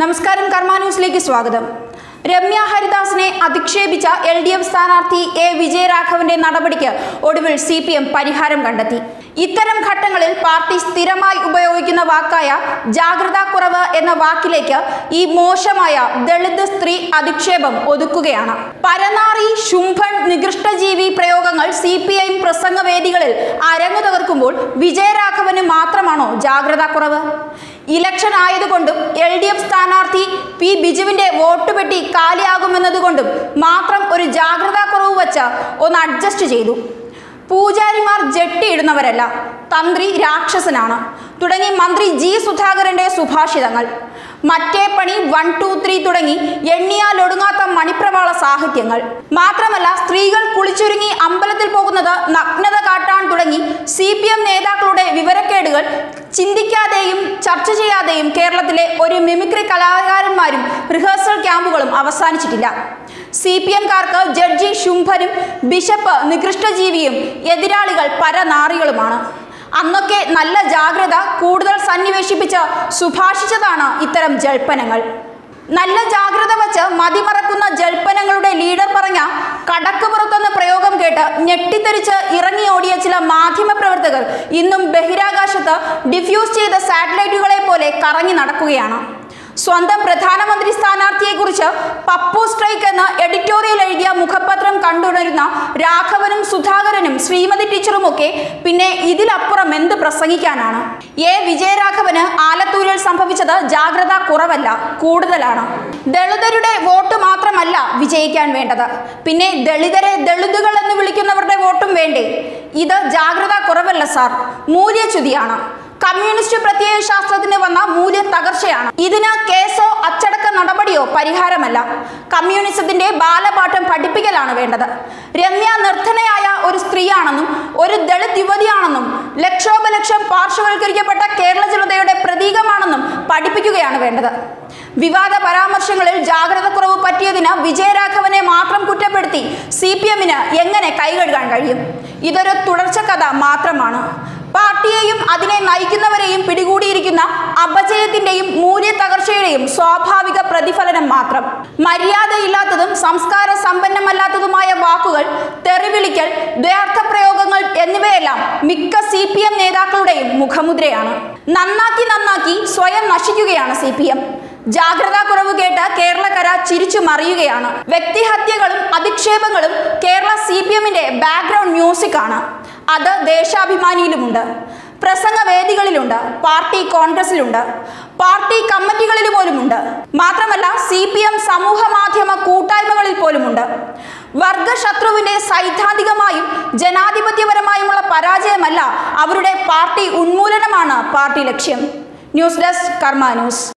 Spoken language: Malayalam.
നമസ്കാരം കർമ്മ ന്യൂസിലേക്ക് സ്വാഗതം. രമ്യ ഹരിദാസിനെ അധിക്ഷേപിച്ച എൽ ഡി എഫ് സ്ഥാനാർത്ഥി എ വിജയരാഘവന്റെ നടപടിക്ക് ഒടുവിൽ സി പി എം പരിഹാരം കണ്ടെത്തി. ഇത്തരം ഘട്ടങ്ങളിൽ പാർട്ടി സ്ഥിരമായി ഉപയോഗിക്കുന്ന വാക്കായ ജാഗ്രതാക്കുറവ് എന്ന വാക്കിലേക്ക് ഈ മോശമായ ദളിത് സ്ത്രീ അധിക്ഷേപം ഒതുക്കുകയാണ്. പരനാറി ശുംഭൻ നികൃഷ്ടജീവി പ്രയോഗങ്ങൾ സി പി ഐ പ്രസംഗവേദികളിൽ അരങ്ങു തകർക്കുമ്പോൾ വിജയരാഘവന് മാത്രമാണോ ജാഗ്രതാക്കുറവ്? ഇലക്ഷൻ ആയതുകൊണ്ടും എൽ ഡി എഫ് സ്ഥാനാർത്ഥി പി ബിജുവിന്റെ വോട്ട് പെട്ടി കാലിയാകുമെന്നതുകൊണ്ടും മാത്രം ഒരു ജാഗ്രതാ കുറവ് വച്ച് ഒന്ന് അഡ്ജസ്റ്റ് ചെയ്തു. പൂജാരിമാർ ജെട്ടിയിടുന്നവരല്ല. തന്ത്രി രാക്ഷസനാണ്. തുടങ്ങി മന്ത്രി ജി സുധാകരന്റെ സുഭാഷിതങ്ങൾ. മറ്റേ പണി വൺ ടു ത്രീ തുടങ്ങി എണ്ണിയാലൊടുങ്ങാത്ത മണിപ്രവാള സാഹിത്യങ്ങൾ. മാത്രമല്ല സ്ത്രീകൾ കുളിച്ചൊരുങ്ങി അമ്പലത്തിൽ പോകുന്നത് നഗ്നത കാട്ടാൻ തുടങ്ങി സി പി എം നേതാക്കളുടെ വിവരക്കേടുകൾ ചിന്തിക്കാതെയും ചർച്ച ചെയ്യാതെയും കേരളത്തിലെ ഒരു മിമിക്രി കലാകാരന്മാരും റിഹേഴ്സൽ ക്യാമ്പുകളും അവസാനിച്ചിട്ടില്ല. സി പി എംകാർക്ക് ജഡ്ജി ശുംഭനും ബിഷപ്പ് നികൃഷ്ടജീവിയും എതിരാളികൾ പരനാറികളുമാണ്. അന്നൊക്കെ നല്ല ജാഗ്രത കൂടുതൽ സന്നിവേശിപ്പിച്ച് സുഭാഷിച്ചതാണ് ഇത്തരം ജൽപ്പനങ്ങൾ. നല്ല ജാഗ്രത വച്ച് മതിമറക്കുന്ന ജൽപ്പനങ്ങളുടെ ലീഡർ പറഞ്ഞ കടക്കുപുറത്തെന്ന പ്രയോഗം കേട്ട് ഞെട്ടിത്തെറിച്ച് ഇറങ്ങിയോടിയ ചില മാധ്യമ പ്രവർത്തകർ ഇന്നും ബഹിരാകാശത്ത് ഡിഫ്യൂസ് ചെയ്ത സാറ്റലൈറ്റുകളെ പോലെ കറങ്ങി നടക്കുകയാണ്. സ്വന്തം പ്രധാനമന്ത്രി സ്ഥാനാർത്ഥിയെക്കുറിച്ച് പപ്പു സ്ട്രൈക്ക് എന്ന എഡിറ്റോറിയൽ എഴുതിയ മുഖപത്രം കണ്ടുണരുന്ന രാഘവനും സുധാകരനും ശ്രീമതി ടീച്ചറുമൊക്കെ പിന്നെ ഇതിലപ്പുറം എന്ത് പ്രസംഗിക്കാനാണ്? എ. വിജയരാഘവന് ആലത്തൂരിൽ സംഭവിച്ചത് ജാഗ്രത കുറവല്ല കൂടുതലാണ്. ദളിതരുടെ വോട്ട് മാത്രമല്ല വിജയിക്കാൻ വേണ്ടത്. പിന്നെ ദളിതരെ ദളിതുകൾ എന്ന് വിളിക്കുന്നവരുടെ വോട്ടും വേണ്ടേ? ഇത് ജാഗ്രത കുറവല്ല സാർ മൂല്യച്യുതിയാണ്. കമ്മ്യൂണിസ്റ്റ് പ്രത്യയ ശാസ്ത്രത്തിന് വന്ന മൂല്യ തകർച്ചയാണ്. ഇതിന് കേസോ അച്ചടക്ക നടപടിയോ പരിഹാരമല്ല. കമ്മ്യൂണിസത്തിന്റെ ബാലപാഠം പഠിപ്പിക്കലാണ് വേണ്ടത്. രമ്യ നിർധനയായ ഒരു സ്ത്രീയാണെന്നും ഒരു ദളിത് യുവതിയാണെന്നും ലക്ഷോപലക്ഷം പാർശ്വവൽക്കരിക്കപ്പെട്ട കേരള ജനതയുടെ പ്രതീകമാണെന്നും പഠിപ്പിക്കുകയാണ് വേണ്ടത്. വിവാദ പരാമർശങ്ങളിൽ ജാഗ്രത കുറവ് പറ്റിയതിന് വിജയരാഘവനെ മാത്രം കുറ്റപ്പെടുത്തി സി പി എമ്മിന് എങ്ങനെ കൈകഴുകാൻ കഴിയും? ഇതൊരു തുടർച്ച കഥ മാത്രമാണ്. പാർട്ടിയെയും അതിനെ തകർച്ചയുടെയും സ്വാഭാവിക പ്രതിഫലനം മാത്രം. മര്യാദയില്ലാത്തതും സംസ്കാര സമ്പന്നമല്ലാത്തതുമായ വാക്കുകൾ തെറിവിളിക്കൽ ദ്വയാർത്ഥ പ്രയോഗങ്ങൾ എന്നിവയെല്ലാം മിക്ക സി പി എം നേതാക്കളുടെയും മുഖമുദ്രയാണ്. നന്നാക്കി നന്നാക്കി സ്വയം നശിക്കുകയാണ് സി പി എം. ജാഗ്രതാ കുറവ് കേട്ട് കേരളക്കര ചിരിച്ചു മറിയുകയാണ്. വ്യക്തിഹത്യകളും അധിക്ഷേപങ്ങളും കേരള സി പി എമ്മിന്റെ ബാക്ക്ഗ്രൗണ്ട് മ്യൂസിക് ആണ്. അത് ദേശാഭിമാനിയിലുമുണ്ട്. പ്രസംഗ വേദികളിലുണ്ട് പാർട്ടി കോൺഗ്രസിലുണ്ട് പാർട്ടി കമ്മിറ്റികളിൽ പോലുമുണ്ട്. മാത്രമല്ല സി പി എം സമൂഹ മാധ്യമ കൂട്ടായ്മകളിൽ പോലുമുണ്ട്. വർഗശത്രുവിന്റെ സൈദ്ധാന്തികമായും ജനാധിപത്യപരമായുമുള്ള പരാജയമല്ല അവരുടെ പാർട്ടി ഉന്മൂലനമാണ് പാർട്ടി ലക്ഷ്യം. News desk Karma news.